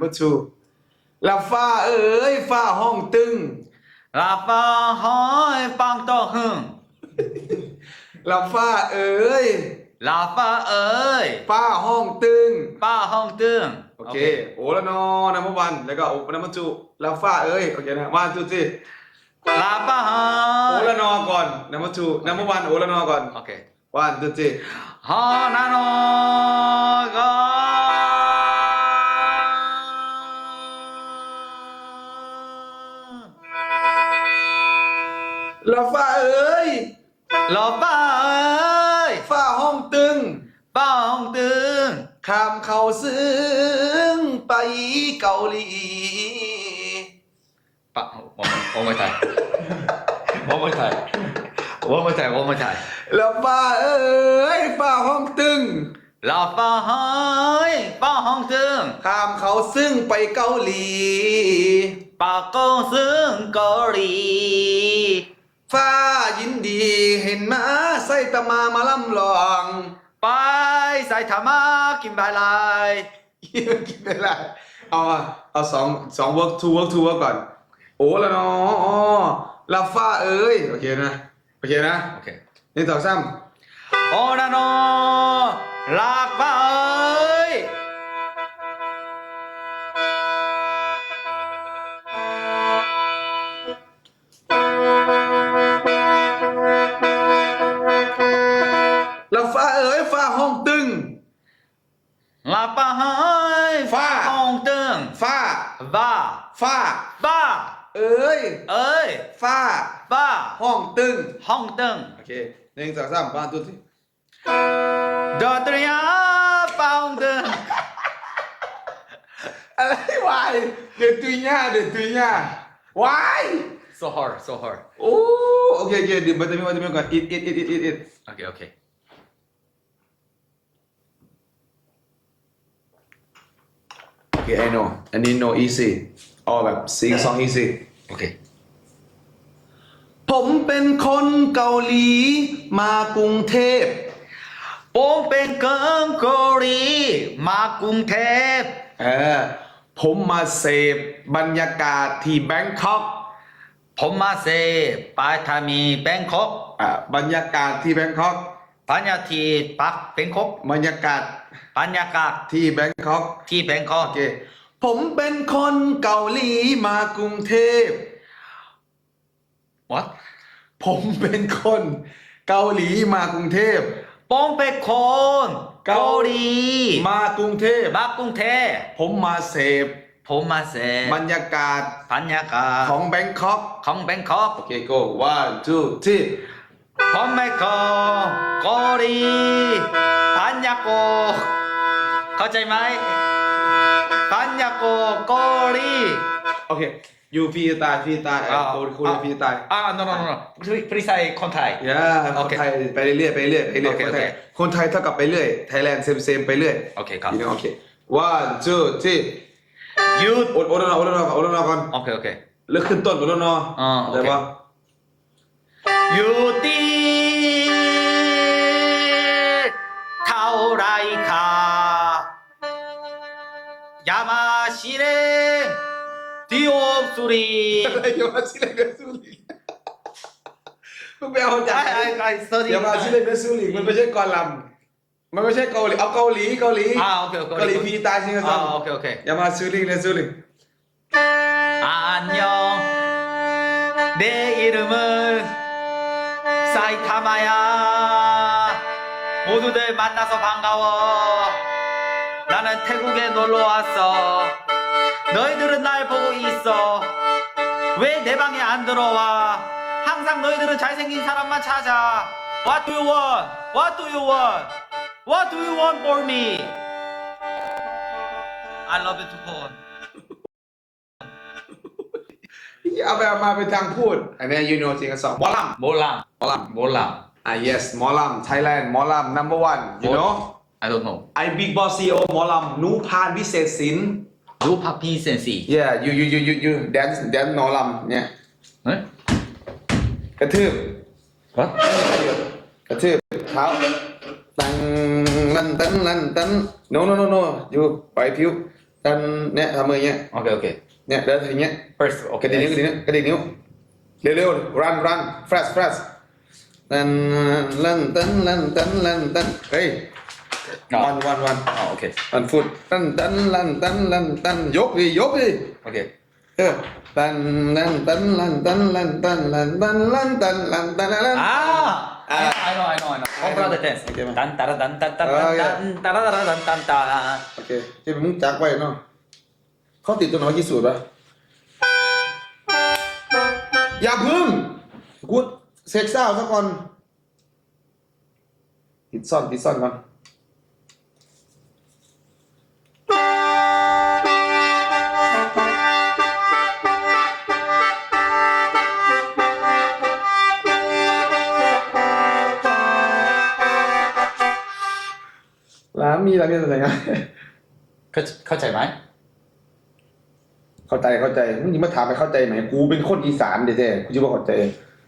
number two ละฟ้าเอ้ยฟ้าห้องตึงลาฟ้าห้อยปังโตหึงละฟ้าเอ้ยลาฟ้าเอ้ยฟ้าห้องตึงป้าห้องตึงโอเคโอละนอ number one แล้วก็โอ number two ละฟ้าเอ้ยโอเคนะ one two three ลาฟ้าห้อโอยละนอก่อน number two number one โอละนอก่อนโอเค one two three ฮอนาโน ก็ละฟ้าเอ้ยลาฟ้าเอ้ยฟ้าห้องตึง ป้าห้องตึงข้ามเขาซึ้งไปเกาหลีป้าโอ้โอ้ไม่ถ่ายโอ้ไม่ถ่ายโอ้ไม่ถ่ายโอ้ไม่ถ่ายแล้วฟ้าเอ้ยฟ้าห้องตึงลาฟ้าห้อยป้าห้องตึงข้ามเขาซึ้งไปเกาหลีป้าก็ซึ่งเกาหลี ฟ้ายินดีเห็นมาใส่ตะมามาล่ำลอง ไปใส่ธรรมะกินบายลายกินไม่ได้เอาอะเอาสองสอง work two work two work ก่อน โอ้แล้วเนาะอ๋อแล้วฟ้าเอ้ย โอเคนะ โอเคนะ โอเคหนี่งสองสามโอนาโนลากไปแล้ว บ้าฟ้า บ้า เอ้ย เอ้ยฟ้า บ้า ห้องตึง ห้องตึงโอเคหนึ่งสองสามบ้านตุ้ที่ดอตรียาปาห้องตึงอะไรวายเดือดตุยญ่าเดือดตุยญ่าวาย so hard so hard โอ้โอเคโอเคดื่มบัตเตอร์มิลบัตเตอร์มิลก่อนอิดอิดอิดอิ ดอิดอิดโอเคโอเคโอเค I know อันนี้ no easy เอาแบบ sing song easy โอเค ผมเป็นคนเกาหลี มากรุงเทพ ผมเป็นเกิงเกาหลี มากรุงเทพ เออ ผมมาเสพบรรยากาศที่แบงคอกผมมาเซปาทามีแบงคอกอ่าบรรยากาศที่แบงคอก ปัญญาทีปักแบงคอกบรรยากาศปัญญากาศที่แบงคอกที่แบงคอกโอเคผมเป็นคนเกาหลีมากรุงเทพ what ผมเป็นคนเกาหลีมากรุงเทพผมเป็นคนเกาหลีมากรุงเทพมากรุงเทพผมมาเสพผมมาเซบรรยากาศปัญญากาศของแบงคอกของแบงคอกโอเค go one two three ผมเป็นคนเกาหลีปัญญาโกเข้าใจไหมปัญญาโกเกาหลีโอเคยูฟรีตายฟรีตายอ่าโคคุณฟรีตายอ่า no no no no พริไซคนไทยย่าคโอนเคไทยไปเรื่อยๆไปเรื่อยไปเรื่อยโอเคคนไทยโอเค คนไทยเท่ากับไปเรื่อยไทยแลนด์เซมเซมไปเรื่อยโอเคครับ you know โอเค one two three หยุดอดอดนออดนอก่อนอดนอก่อนโอเคโอเคเลือกขึ้นต้นอดนออ่าโอเค ได้ปะ อยู่ตีเท่าไรค่ะยามาชิเรงดิโอมสุรียามาชิเรงสุรีมึงไปเอาจากไอ้ไอ้สอรี่ยามาชิเรงสุรีมันไม่ใช่กอลัมมันไม่ใช่เกาหลีเอาเกาหลีเกาหลีอ่าโอเคเกาหลีพีตายซิงซังโอเคโอเคยามาซูริเรซูริอันยองเดอิรุมึ 사이타마야 모두들 만나서 반가워 나는 태국에 놀러 왔어 너희들은 날 보고 있어 왜 내 방에 안 들어와 항상 너희들은 잘생긴 사람만 찾아 What do you want? What do you want? What do you want for me? I love you too, go on เอาไปเอามาเป็นทางพูด อันนี้ยูโนจริงกันสองหมอลำ 몰라 หมอล 몰라 ำอ่ะ yes หมอลำ Thailand หมอลำ number one you know I don't know I big boss CEO หมอลำนูพานวิเศษศิลป์ 루파피 센시 yeah you you you you you dance dance หมอลำเนี่ย 네? กระทืบ What? กระทืบเท้าตังลันตันลันตัน no no no no อยู่ปล่อยผิว ดันเนี่ยทำมืออย่างเงี้ย Okay, okay. เนี่ยเ ดินอย่างเงี้ย First, กระดิก okay. นิ้วกระดิกนิ้วกระดิกนิ้วเร็วๆ run run fast fast ตันลันตันลันตันลันตันเฮ้ย Oh, วันวันวัน oh, okay. วันฟุตตันตันลันตันลันตันยกดิยกดิ Okay. เออตันลันตันลันตันลันตันลันตันลันตันลันตันลัน Ah, I know, I know, I know. Home brother dance. Okay, man. Tan tara tan tan tan Oh, tan yeah. tan tara tara tan tan tan. โอเคที่มึงจักไว้ เนาะเขาติดตัวน้อยกี่สูตรวะอย่าพึ่งกูเซ็กซ์ซ่าวซะก่อน ติดซ่อนติดซ่อนก่อนร้านมีร้านมีอะไรกันเข้าเข้าใจไหม เข้าใจเข้าใจมึงยังมาถามไปเข้าใจไหมกูเป็นคนอีสานเด้แท้ๆกูจะบอกเข้าใจ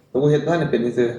แต่กูเห็นท่านนเป็นซื่อ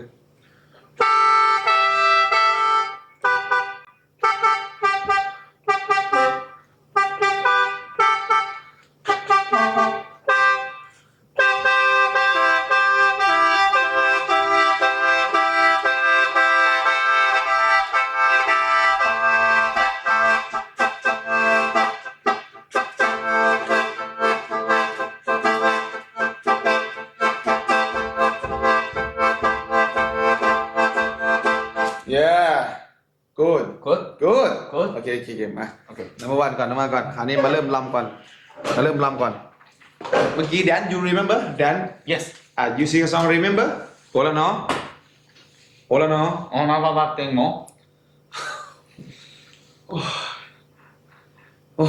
นัมเบอร์วันก่อนนัมเบอร์ก่อนคราวนี้มาเริ่มลำก่อนมาเริ่มลำก่อนเมื่อกี้แดน you remember แดน Yes. อะ you sing a song remember โอละเนาะโอละเนาะ Oh, na ba ba ting mo? โอ้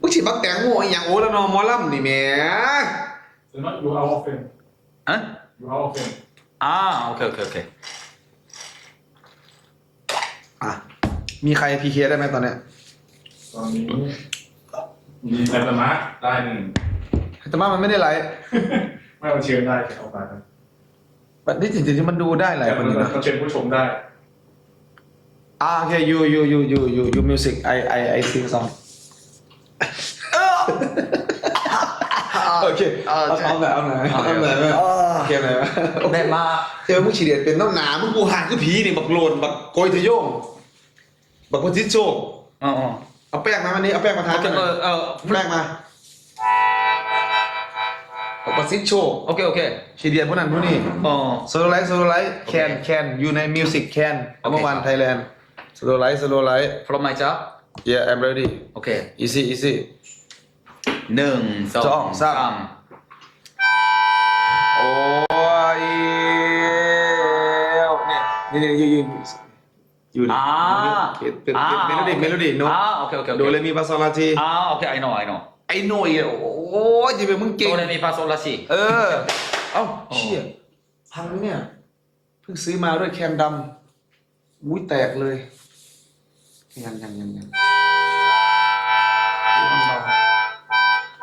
มึงฉีดบักแตงโมอหย่างโอละเนาะหมอลำนี่แหม่ So not you how often? Huh? You how often? Ah, okay, okay, okay. อะมีใครพีเคได้ไหมตอนเนี้ย ตอนนี้มีไซตามะได้หนึ่งแต่ว่ามันไม่ได้ไลฟ์ไม่เอาเชิญได้แค่เอาไปครับแต่ที่จริงๆมันดูได้หลายคนอยู่นะเราเชิญผู้ชมได้อ่าโอเค you you you you you you music I I I sing song โอเคเอาเอาหน่อยเอาหน่อยเอาหน่อยไหมโอเคหน่อยไหมแต่มาเจอมึงฉีดเดียดเป็นน้ำหนามึงกูห่างคือผีนี่บักโลนบักโกยทะโยงบักพุทธิโชคเออ เอาแป้งมาวันนี้เอาแป้งมาทาโอนเคกันหเอน่อยอเออแป้งมาบักพุทธิโชคโอเคโอเคฉีดเดียดพวกนั้นพวกนี้อ๋อโซโลไลท์โซโลไลท์แคนแคนอยู่ในมิวสิกแคนเอาเมื่อวานไทยแลนด์โซโลไลท์โซโลไลท์ from my job yeah I'm ready โอเค easy easy หนึ่งสอสองงสามโอ้ยเนี่ยนี่นี่อยู่ อยู่อยู่นี่อ่า เป็นเป็นเมโลดี้เมโลดี้โน้ตอ่าโอเคโอเคโอโดเคเรมีฟาโซลาทีอ่าโอเค I know I know ไอ้หน่อยอะโอ้ยจะเป็นมึงเก่งโดเรมีฟาโซลาซีเออ เอ้าโอ้เชี่ยพังเนี่ย เพิ่งซื้อมาด้วยแคนดำอุ้ยแตกเลย ยังยังยังยังเดี๋ยวมันเบา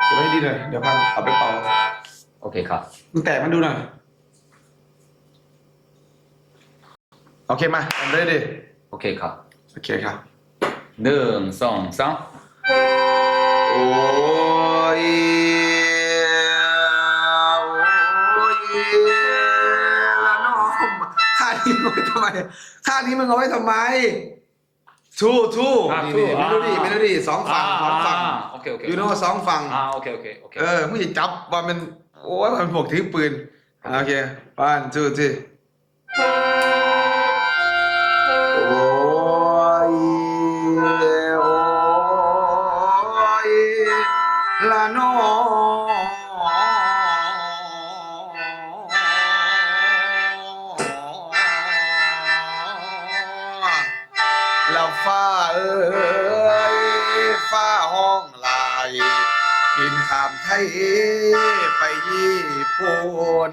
เก็บไว้ให้ดีหน่อยเดี๋ยวพังเอาไปเป่าโอเคครับมึงแตะมันดูหน่อย โอเคมาทำได้ดิ โอเคครับโอเคครับหนึ่งสองสามโอ้ยโอ้ยละน้องค่านี้มึงเอาไว้ทำไมค่านี้มึงเอาไว้ทำไมทูทูนี่นี่เมโลดี้เมโลดี้สองฝั่งสองฝั่งโอเคโอเคยูโน่สองฝั่ง อ่าโอเคโอเคโอเค เออมึงจะจับว่ามันโอ้ยมันพวกถือปืนอ่าโอเคปันจู เอ้ยฟ้าห้องลายบินข้ามไทยไปญี่ปุ่น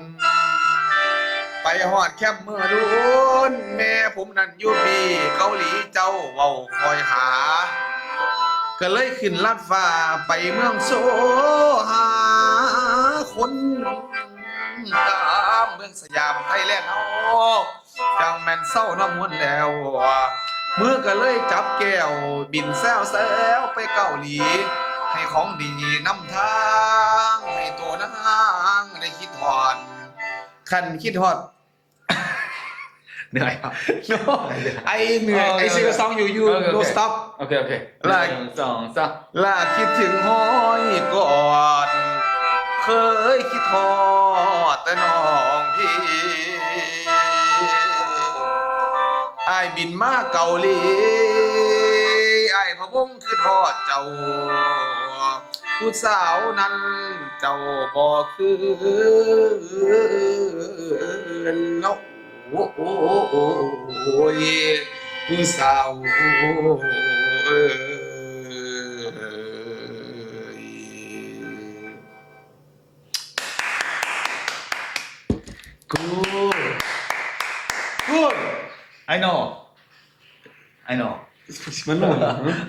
ไปหอดแคบเมื่อรุนแม่ผมนั่นอยู่พี่เกาหลีเจ้าเว้าคอยหา ก็เลยขึ้นลัดฟ้าไปเมืองโซหาคนตามเมืองสยามไทยแลนด์เฮาจังแม่นเศร้าน้ำมวนแล้ว มื่อก็เลยจับแก้ว บินแซวแซวไปเกาหลี ให้ของดีนำทาง ให้ตัวนางได้คิดฮอดคันคิดฮอดเหนื่อยครับไอเหนื่อยไอซิงซองอยู่ยูโอเคโอเคโนสต็อปโอเคโอเคไล่หนึ่งสองสามลาคิดถึงห้อยกอดเคยคิดทอดแต่น้องพี่ไอายบินมาเกาหลีไอายพะวงคือทอดเจ้า ผู้สาวนั้นเจ้าบ่คือเนาะโอ้โอ้โอ้โอ้ยผู้สาวเออ I know I know มันโน่น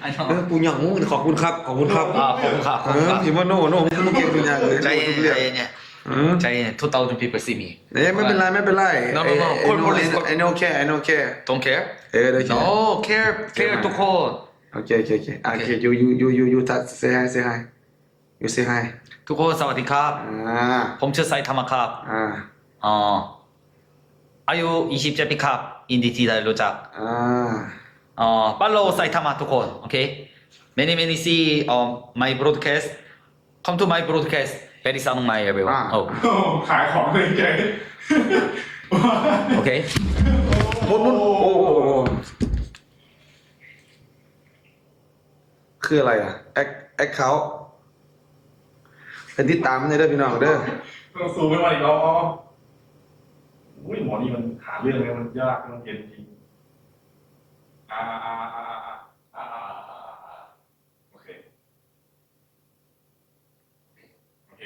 I know เออปูหยั่งงูขอบคุณครับ ขอบคุณครับอ่าขอบคุณครับขอบเอคุณอครับพี่ว่าโน่โน่มึงเก่งทุกอย่างเลยใจโน่ทุกเย็เรื่องนใจเย็นเออใจเย็น2,000 people see me เอ้ยไม่เป็นไรไม่เป็นไร No, no, no. ไอ้ Call ไอ้ police, call- ไอ้โนแค่ไอ้โนแค่ don't care เออได้แค่ no care care ทุกคน โอเคโอเคโอเคอะโอเคยูยูยูยูยูทัด say hi say hi you say hi ทุกคนสวัสดีครับ อ่าผมชื่อไซทามะครับอ่า อ๋อ อายุ27ปีครับอินดีที่ได้รู้จักอ่าอ๋อ follow ไซทามะทุกคนโอเค many many see um, my broadcast come to my broadcast very soon my everyone อ่า oh โอ้ขายของเลยเจ๊ okay หมุนหมุนโอ้โหคืออะไรอะ แอคแอคเขาเป็นที่ตามในเด้อพี่น้องเด้อต้องซูมไปมาอีกแล้วอ๋อ อุ้ยหมอนี่มันหาเรื่องเลยมันยากมันเย็นจริงอ่าอ่าอ่าอ่าอ่าอ่าโอเคโอเค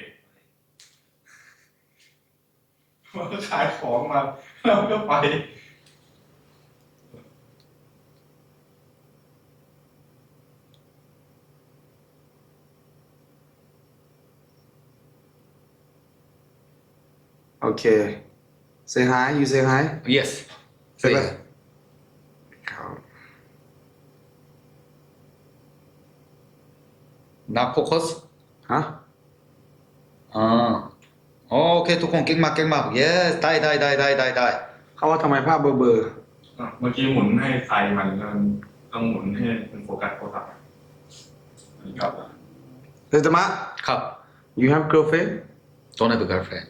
มันก็ขายของมาแล้วก็ไปโอเค say hi you say hi yes ใช่ปะเขา not focus ฮะอ่าโอเคทุกคนเก่งมากเก่งมาก yes ได้ได้ได้ได้ได้ได้เขาว่าทำไมภาพเบอร์เบอร์อะเมื่อกี้หมุนให้ไฟมันมันต้องหมุนให้มันโฟกัสโทรศัพท์อันนี้กลับมาเดตมะครับ you have girlfriend don't have a girlfriend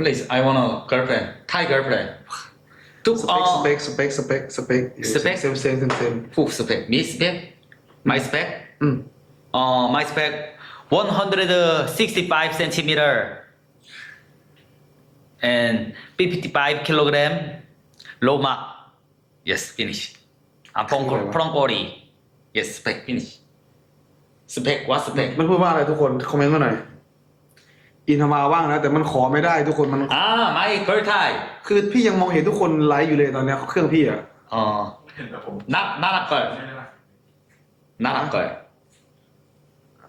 please I want a girlfriend Thai girlfriend ทุกสอ๋เปอคสเปคสเปคสเปคสเปค Spec? เซมเซมเซมเซมผู้สเปคมีสเปค my spec อืม uh, my spec 165 centimeter and 55 kilogram low mark yes finish อะพรองคืออะไรวะพรองกอรี yes spec finish spec what spec มันพูดว่าอะไรทุกคน คอมเมนต์มาหน่อย อินทมาว่างนะแต่มันขอไม่ได้ทุกคนมันอ่าไม่เคยไทยคือพี่ยังมองเห็นทุกคนไลฟ์อยู่เลยตอนนี้เครื่องพี่อะอ๋อเห็นแต่ผมนับน่ารักเกินน่ารักเกิน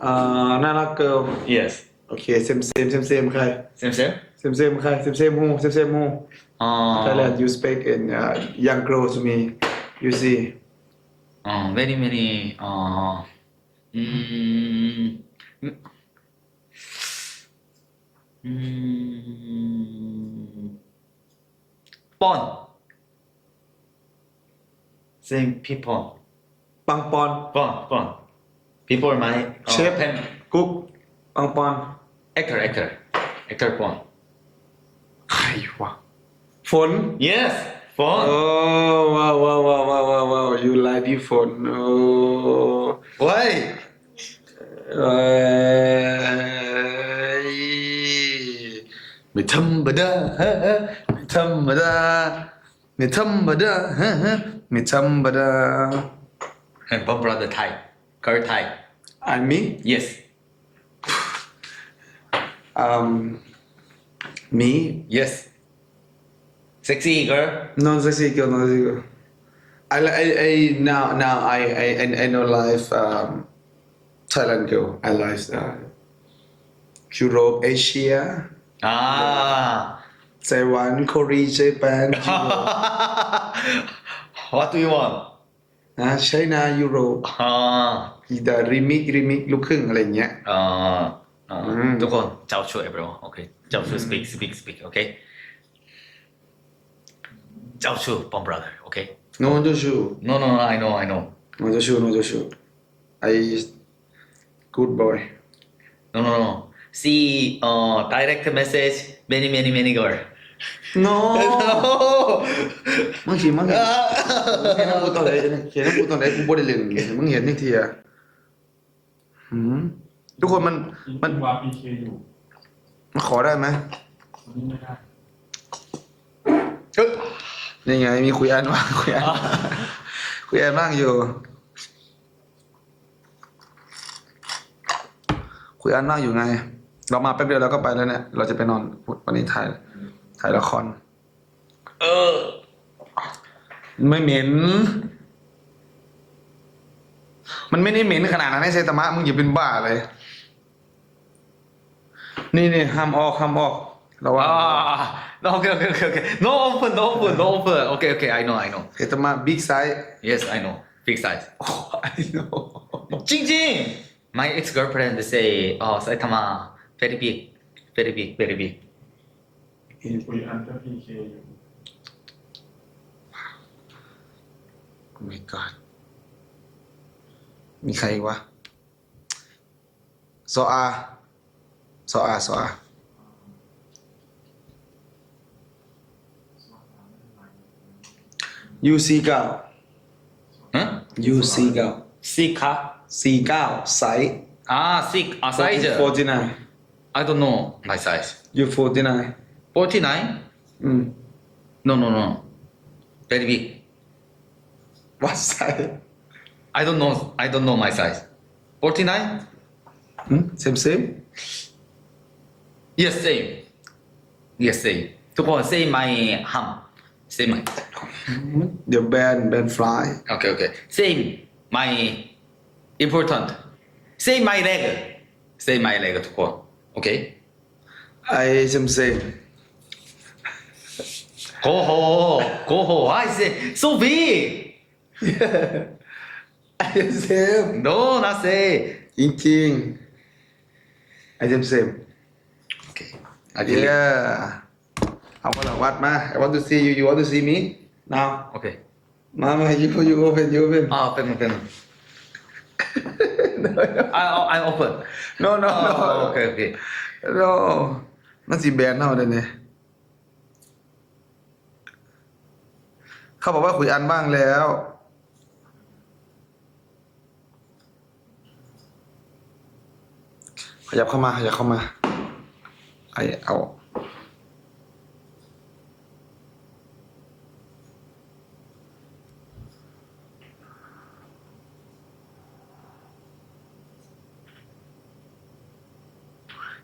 เอ่อน่ารักเกิน yes โอเคเซมเซมเซมเซมใครเซมเซมเซมเซมใครเซมเซมฮูเซมเซมฮูอ๋อ Thailand you speak in uh, young girl to me you see อ๋อ very many อ๋ออืม Mm. Same people. 빵번 Pawn, People my uh, Chef. fam- 국 빵번 actor, actor, actor pawn. 아이와 폰 Yes, Phone. Oh wow wow wow wow wow wow. You like you phone. Oh. Why? Uh, ไม่ธรรมดาฮะฮะไม่ธรรมดาไม่ธรรมดาฮะฮะไม่ธรรมดา And 뻔 brother Thai, girl Thai. I me Yes. um me Yes. Sexy girl. non sexy girl non sexy girl I li- I I now now I I I, I know life um Thailand girl I like uh, Europe Asia Ah. Taiwan Korea Japan Europe. what do you want? นะใช้นายูโรอ่าอีดาริมิกริมิกลูกครึ่งอะไรอย่างเงี้ยอ่าอ่าอืมทุกคนเจ้าช่วย everyone โอเคเจ้าช่วย speak speak speak โอเคเจ้าช่วย bomb brother โอเค no โจชู no no no I know I know no โจชู no โจชู I good boy no no no see uh direct message many many many girl no มึงฉีมึงเห็นเห็นน้ำกูตอนไหนเห็นน้ำกูตอนไหนกูบ่ได้เล่นมึงเห็นนี่ทีอะหืมทุกคนมันมันวางพีเคอยู่มันขอได้ไหมวันนี้ไม่ได้เอ้ยนี่ไงมีคุยอันว่างคุยอันคุยอันว่างอยู่ คุยอันว่างอยู่ไง เรามาแป๊บเดียวเราก็ไปแล้วเนี่ยเราจะไปนอนวันนี้ถ่ายถ่ายละคร เออ ไม่เหม็น มันไม่ได้เหม็นขนาดนั้นไอ้เซตามะมึงอย่าเป็นบ้าเลย นี่นี่ห้ามออกห้ามออกระวัง Ah, no, okay, okay, okay, okay. No open, no open, no open. Okay, okay, I know, I know. เซตามะบิ๊กไซส์ Yes, I know. Big size. โอ้ I know Jing Jing! My ex girlfriend say, oh, Saitama, very big, very big, very big. คุยอันก็พีเคอยู่ Oh my god มีใครอีกวะโซอาโซอาโซอา UC เก้า Huh? UC เก้า Sick, huh? C เก้าไซส์ Ah, sick. Ah, size. 49 I don't know my size. You're 49. 49? Mm. No, no, no. Very big. What size? I don't know. I don't know my size. 49? Mm? Same, same? Yes, same. Yes, same. ทุกคน say my ham. Say my. Hmm? The band, band fly. Okay, okay. Same, my important. Say my leg. Say my leg To ทุกคน Okay. ไอ same same Go home. Go home. I say so big. ไอ same No, not say. จริงๆไอ same same Okay. I believe. yeah เอามาหลังวัดมา I want to see you you want to see me now Okay. มามา you you open you open Ah, pen, pen. I, I open. no no no Oh, okay, okay. no มันสีแบนเท่าเดิมเนี่ยเขาบอกว่าคุยอันบ้างแล้ว ขยับเข้ามา ขยับเข้ามา ไอเอา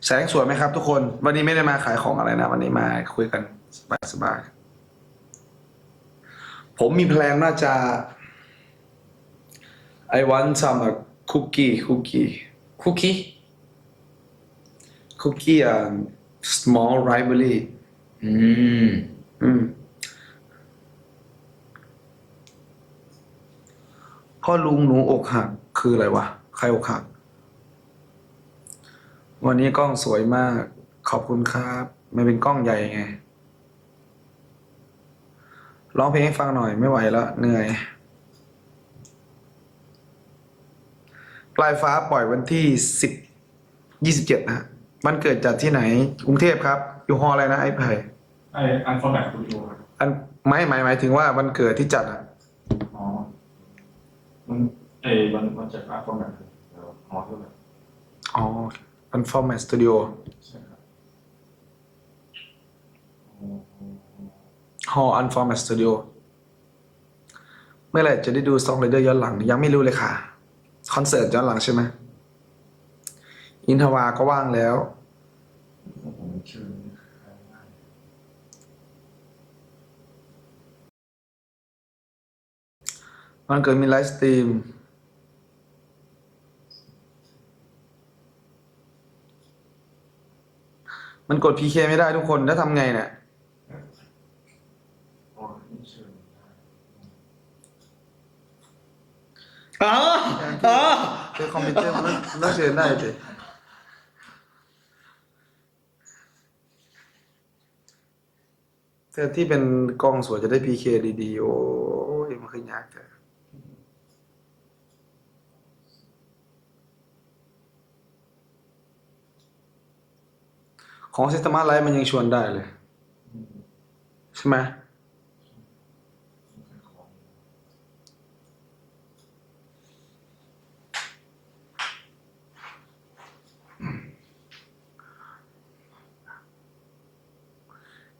แสงสวยไหมครับทุกคน วันนี้ไม่ได้มาขายของอะไรนะ วันนี้มาคุยกันสบายๆผมมีแพลนว่าจะ I want some uh, cookie cookie Cookie? cookie um, small rivalry Mm. อืมพ่อลุงหนูอกหักคืออะไรวะ ใครอกหัก วันนี้กล้องสวยมาก ขอบคุณครับไม่เป็นกล้องใหญ่ไง ร้องเพลงให้ฟังหน่อยไม่ไหวแล้วเหนื่อย ปลายฟ้าปล่อยวันที่สิบยี่สิบเจ็ดนะฮะวันเกิดจัดที่ไหน กรุงเทพครับ อยู่ฮออะไรนะไอ้ไผ่ไออันฟอร์แมตสตูดิโอครับอันไม่หมายหมายถึงว่าวันเกิดที่จัดอะอ๋อมันเอมันมันจากอันฟอร์แมตเดี๋ยวฮอด้วยอ๋อ อันฟอร์แมตสตูดิโอฮออันฟอร์แมตสตูดิโอเมื่อไหร่จะได้ดูซองเรเดอร์ย้อนหลัง ยังไม่รู้เลยค่ะ คอนเสิร์ตย้อนหลังใช่ไหมอินทวาก็ว่างแล้ว มันเกิดมีไลฟ์สตรีม มันกด PK ไม่ได้ทุกคนแล้วทำไงเนี่ย อ๋อนี่ชื่ออ๋ออ๋อคือคอมพิวเตอร์มันมันต้องเชิญได้สิแต่ที่เป็นกล้องสวยจะได้ PK ดีๆ โอ้ยมันคือยากแต่ ของ System Live มันยังชวนได้เลย ใช่ไหมเ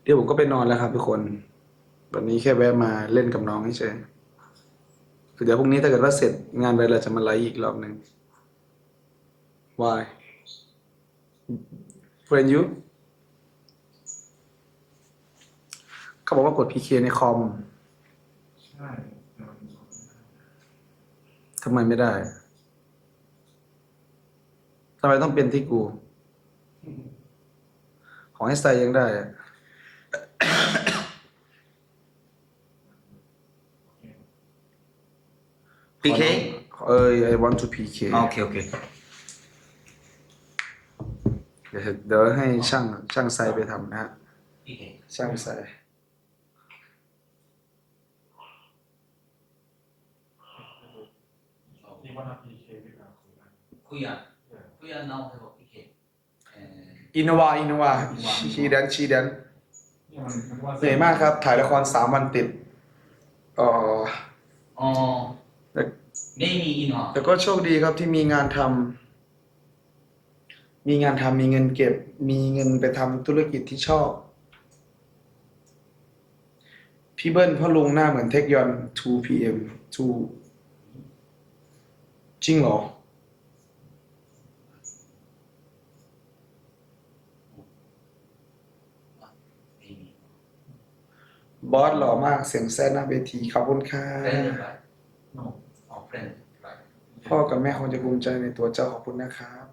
ดี๋ยวผมก็ไปนอนแล้วครับทุกคน วันนี้แค่แวะมาเล่นกับน้องเฉยๆคือเดี๋ยวพรุ่งนี้ถ้าเกิดว่าเสร็จงานไปเราจะมาไลฟ์อีกรอบหนึ่ง Why Friend you เขาบอกว่ากด PK ในคอมใช่แต่มันทำไมไม่ได้ทำไมต้องเป็นที่กู ของไอ้ไซยังได้อะพีเคเอ้ย I want to PK โอเค โอเคเดี๋ยวเดี๋ยวให้ช่างช่างไซไปทำนะฮะพีเคช่างไซ ที่ว่าพีเคไม่ได้คุยกันคุยกันคุยกันน้องให้บอกพีเคเอ่ออินโนวาอินโนวาชีแดนชีแดนเนี่ยมันมันว่าเหนื่อยมากครับ ถ่ายละครสามวันติดเอ๋ออ๋อแต่ไม่มีอินหรอแต่ก็โชคดีครับที่มีงานทำมีงานทำมีเงินเก็บ มีเงินไปทำธุรกิจที่ชอบ พี่เบิ้ลพ่อลุงหน้าเหมือนเทคยอน 2 pm 2 จริงเหรอ บอสหล่อมากเสียงแซ่หน้าเวทีขอบคุณค่ะเฟรนด์ไรโน้อ๋อเฟนด์ไรพ่อกับแม่คงจะภูมิใจในตัวเจ้าขอบคุณนะครับ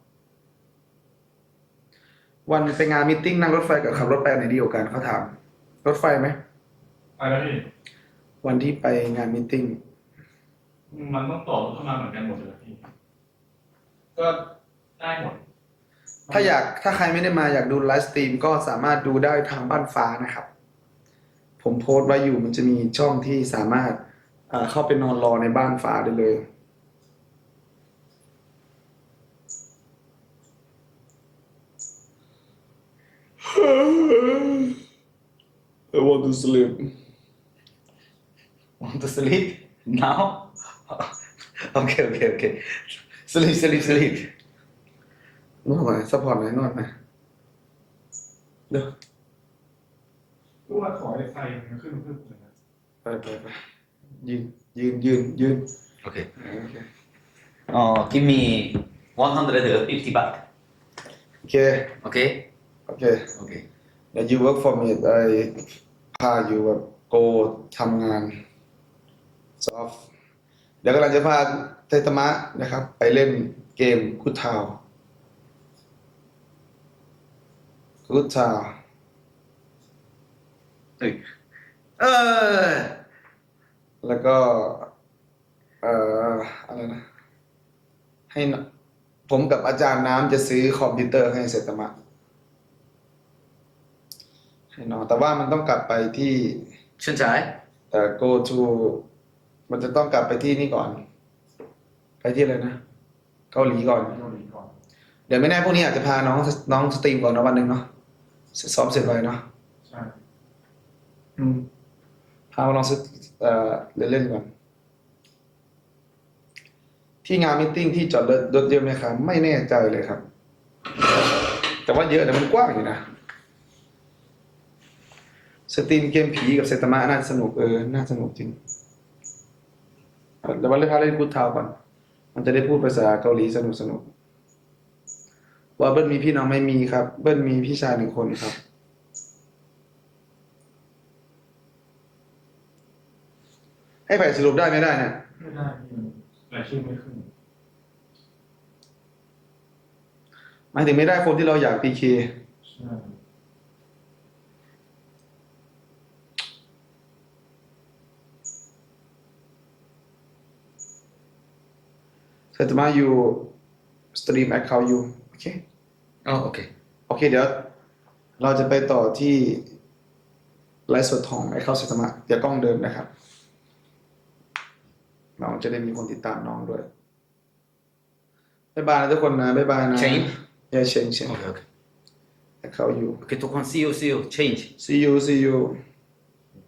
วันไปงานมตติ팅นั่งรถไฟกับขับรถไปอันไหนดีกว่ากันเขาถาม รถไฟไหมอะไรพี่วันที่ไปงานมตติ팅 มันต้องต่อเข้ามาเหมือนกันหมดเลยพี่ก็ได้หมด ถ้าอยากถ้าใครไม่ได้มาอยากดูไลฟ์สตรีมก็สามารถดูได้ทางบ้านฟ้านะครับ ผมโพสต์ไว้อยู่มันจะมีช่องที่สามารถเอ่อเข้าไปนอนรอในบ้านฟ้าได้เลย I want to sleep want to sleep now โอเคโอเคโอเค sleep sleep sleep นวดหน่อยซัพพอร์ตหน่อยนวดหน่อยเดี๋ยวรู้ว่าขอไอ้ไฟมันขึ้นขึ้นเลยนะไปไปไปยืนยืนยืนยืนโอเคโอเคอ๋อ give me 150 baht โอเคโอเคโอเคโอเคเดี๋ยว you work for me ไอพาอยู่แบบโกทำงานซอฟ เดี๋ยวกำลังจะพาเทตมะนะครับ ไปเล่นเกมคุดทาวคุดทาวเฮ้ยเออ แล้วก็ เอ่ออะไรนะ ให้นผมกับอาจารย์น้ำจะซื้อคอมพิวเตอร์ให้เซตมะให้น้องแต่ว่ามันต้องกลับไปที่ชื่นใจเอ่อ go to มันจะต้องกลับไปที่นี่ก่อน ไปที่อะไรนะเกาหลีก่อนเกาหลีก่อน เดี๋ยวไม่แน่พวกนี้อาจจะพาน้องน้องสตรีมก่อนนะวันหนึ่งเนาะซ้อมเสร็จไปเนาะใช่อืมพามาลองสเอ่อเล่นเล่นๆก่อนที่งานมิทติ้งที่จอดรถรถเยอะไหมครับไม่แน่ใจเลยครับ แต่ว่าเยอะแต่มันกว้างอยู่นะสตรีมเกมผีกับเซตามะน่าสนุกเออน่าสนุกจริง เดี๋ยววันเล่นพาเล่นกูดทาวก่อนมันจะได้พูดภาษาเกาหลีสนุกสนุกว่าเบิ้ลมีพี่น้องไม่มีครับ เบิ้ลมีพี่ชายหนึ่งคนครับ ให้ไผ่สรุปได้ไม่ได้เนี่ยไม่ได้พี่มันรายชื่อไม่ขึ้นหมายถึงไม่ได้คนที่เราอยากพีเคใช่ ษฐะมาอยู่สตรีมแอคเคาท์อยู่โอเคอ๋อโอเค โอเค เดี๋ยว เราจะไปต่อที่ไลฟ์สดทอง account Saitama เดี๋ยวกล้องเดิมนะครับ น้องจะได้มีคนติดตามน้องด้วยบ๊ายบายนะทุกคนนะบ๊ายบายนะ Change yeah change change โอเคโอเค account you โอเคทุกคน see you see you change see you see you